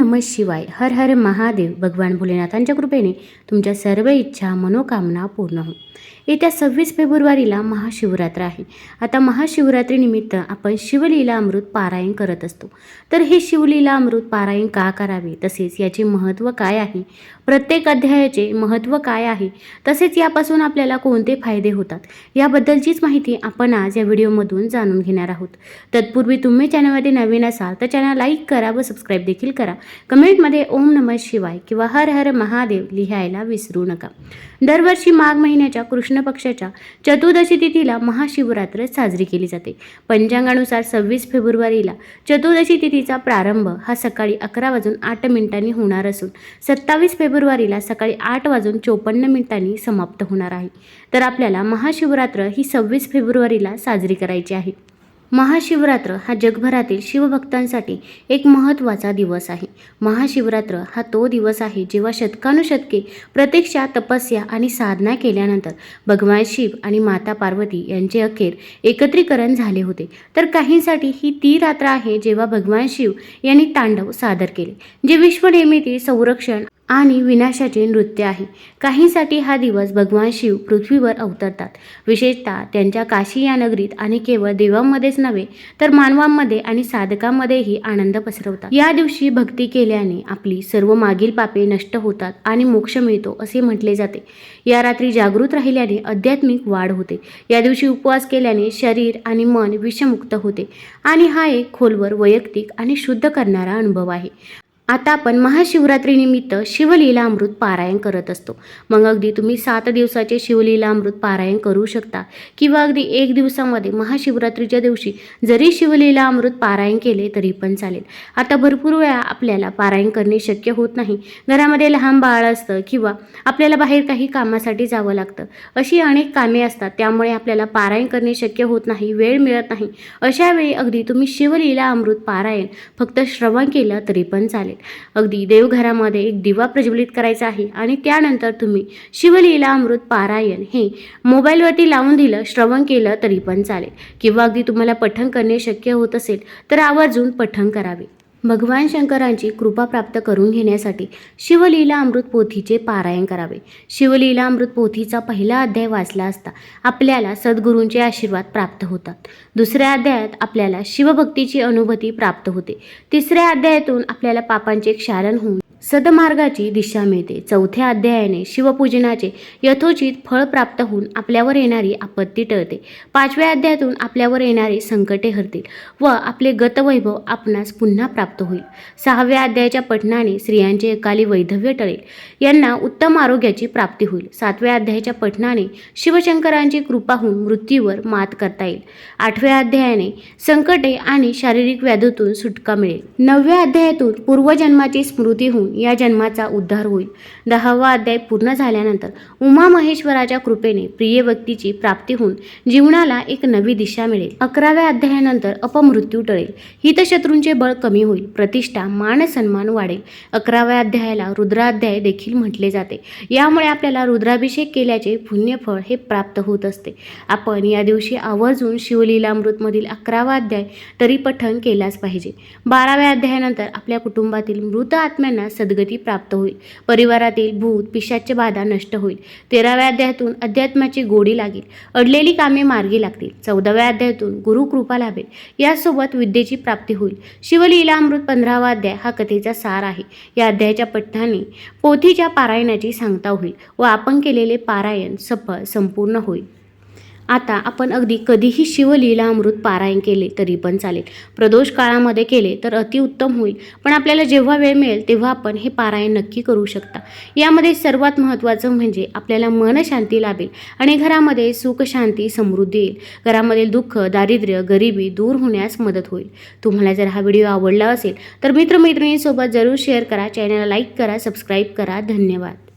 नमः शिवाय. हर हर महादेव भगवान भोलेनाथांच्या कृपेने तुमच्या सर्व इच्छा मनोकामना पूर्ण हो. येत्या सव्वीस फेब्रुवारीला महाशिवरात्र आहे. आता महाशिवरात्रीनिमित्त आपण शिवलीला अमृत पारायण करत असतो. तर हे शिवलीला अमृत पारायण का करावे? तसेच याचे महत्त्व काय आहे? प्रत्येक अध्यायाचे महत्त्व काय आहे? तसेच यापासून आपल्याला कोणते फायदे होतात? याबद्दलचीच माहिती आपण आज या व्हिडिओमधून जाणून घेणार आहोत. तत्पूर्वी तुम्ही चॅनलमध्ये नवीन असाल तर चॅनल लाईक करा व सबस्क्राईब देखील करा. कमेंटमध्ये ओम नमः शिवाय किंवा हर हर महादेव लिहायला विसरू नका. दरवर्षी माघ महिन्याच्या कृष्ण पक्षाच्या चतुर्दशी तिथीला महाशिवरात्र साजरी केली जाते. पंचांगानुसार सव्वीस फेब्रुवारीला चतुर्दशी तिथीचा प्रारंभ हा सकाळी अकरा वाजून आठ मिनिटांनी होणार असून सत्तावीस फेब्रुवारीला सकाळी आठ वाजून चोपन्न मिनिटांनी समाप्त होणार आहे. तर आपल्याला महाशिवरात्र ही सव्वीस फेब्रुवारीला साजरी करायची आहे. महाशिवरात्र हा जगभरातील शिवभक्तांसाठी एक महत्त्वाचा दिवस आहे. महाशिवरात्र हा तो दिवस आहे जेव्हा शतकानुशतके प्रतीक्षा तपस्या आणि साधना केल्यानंतर भगवान शिव आणि माता पार्वती यांचे अखेर एकत्रीकरण झाले होते. तर काहींसाठी ही ती रात्र आहे जेव्हा भगवान शिव यांनी तांडव सादर केले जे विश्वनिर्मिती संरक्षण आणि विनाशाचे नृत्य आहे. काहींसाठी हा दिवस भगवान शिव पृथ्वीवर अवतरतात. विशेषतः त्यांच्या काशी या नगरीत आणि केवळ देवांमध्येच नव्हे तर मानवांमध्ये आणि साधकांमध्येही आनंद पसरवतात. या दिवशी भक्ती केल्याने आपली सर्व मागील पापे नष्ट होतात आणि मोक्ष मिळतो असे म्हटले जाते. या रात्री जागृत राहिल्याने आध्यात्मिक वाढ होते. या दिवशी उपवास केल्याने शरीर आणि मन विषमुक्त होते. आणि हा एक खोलवर वैयक्तिक आणि शुद्ध करणारा अनुभव आहे. आता आपण महाशिवरात्रीनिमित्त शिवलीला अमृत पारायण करत असतो. मग अगदी तुम्ही सात दिवसाचे शिवलीला अमृत पारायण करू शकता किंवा अगदी एक दिवसामध्ये महाशिवरात्रीच्या दिवशी जरी शिवलीला अमृत पारायण केले तरी पण चालेल. आता भरपूर वेळा आपल्याला पारायण करणे शक्य होत नाही. घरामध्ये लहान बाळ असतं किंवा आपल्याला बाहेर काही कामासाठी जावं लागतं. अशी अनेक कामे असतात त्यामुळे आपल्याला पारायण करणे शक्य होत नाही वेळ मिळत नाही. अशावेळी अगदी तुम्ही शिवलीला अमृत पारायण फक्त श्रवण केलं तरी पण चालेल. अगदी देवघरामध्ये एक दिवा प्रज्वलित करायचा आहे आणि त्यानंतर तुम्ही शिवलीला अमृत पारायण हे मोबाईलवरती लावून दिलं श्रवण केलं तरी पण चालेल. किंवा अगदी तुम्हाला पठण करणे शक्य होत असेल तर आवर्जून पठण करावे. भगवान शंकरांची कृपा प्राप्त करून घेण्यासाठी शिवलीला अमृत पोथीचे पारायण करावे. शिवलीला अमृत पोथीचा पहिला अध्याय वाचला असता आपल्याला सद्गुरूंचे आशीर्वाद प्राप्त होतात. दुसऱ्या अध्यायात आपल्याला शिवभक्तीची अनुभूती प्राप्त होते. तिसऱ्या अध्यायातून आपल्याला पापांचे क्षारण होऊन सदमार्गाची दिशा मिळते. चौथ्या अध्यायाने शिवपूजनाचे यथोचित फळ प्राप्त होऊन आपल्यावर येणारी आपत्ती टळते. पाचव्या अध्यायातून आपल्यावर येणारे संकटे हरतील व आपले गतवैभव आपणास पुन्हा प्राप्त होईल. सहाव्या अध्यायाच्या पठणाने स्त्रियांचे एकाली वैधव्य टळेल. यांना उत्तम आरोग्याची प्राप्ती होईल. सातव्या अध्यायाच्या पठणाने शिवशंकरांची कृपा होऊन मृत्यूवर मात करता येईल. आठव्या अध्यायाने संकटे आणि शारीरिक व्याधीतून सुटका मिळेल. नवव्या अध्यायातून पूर्वजन्माची स्मृती होऊन या जन्माचा उद्धार होईल. दहावा अध्याय पूर्ण झाल्यानंतर उमा महेश्वराच्या कृपेने प्रिय व्यक्तीची प्राप्ती होऊन जीवनाला एक नवी दिशा मिळेल. अकराव्या अध्यायानंतर अपमृत्यू टळेल. हितशत्रूंचे बळ कमी होईल. प्रतिष्ठा मान सन्मान वाढेल. अकराव्या अध्यायाला रुद्राध्याय देखील म्हटले जाते. यामुळे आपल्याला रुद्राभिषेक केल्याचे पुण्यफळ हे प्राप्त होत असते. आपण या दिवशी आवर्जून शिवलीलामृतमधील अकरावा अध्याय तरी पठण केलाच पाहिजे. बाराव्या अध्यायानंतर आपल्या कुटुंबातील मृत आत्म्यांना सद्गती प्राप्त होईल. परिवारातील भूत पिशाच्या बाधा नष्ट होईल. तेराव्या अध्यायातून अध्यात्माची गोडी लागेल. अडलेली कामे मार्गी लागतील. चौदाव्या अध्यायातून गुरुकृपा लाभेल. यासोबत विद्येची प्राप्ती होईल. शिवलीला अमृत पंधरावा अध्याय हा कथेचा सार आहे. या अध्यायाच्या पठ्ठाने पोथीच्या पारायणाची सांगता होईल व आपण केलेले पारायण सफळ संपूर्ण होईल. आता आपण अगदी कधीही शिवलीला अमृत पारायण केले तरी पण चालेल. प्रदोष काळामध्ये केले तर अतिउत्तम होईल. पण आपल्याला जेव्हा वेळ मिळेल तेव्हा आपण हे पारायण नक्की करू शकता. यामध्ये सर्वात महत्त्वाचं म्हणजे आपल्याला मनशांती लाभेल आणि घरामध्ये सुखशांती समृद्धी येईल. घरामधील दुःख दारिद्र्य गरिबी दूर होण्यास मदत होईल. तुम्हाला जर हा व्हिडिओ आवडला असेल तर मित्रमैत्रिणींसोबत जरूर शेअर करा. चॅनलला लाईक करा सबस्क्राईब करा. धन्यवाद.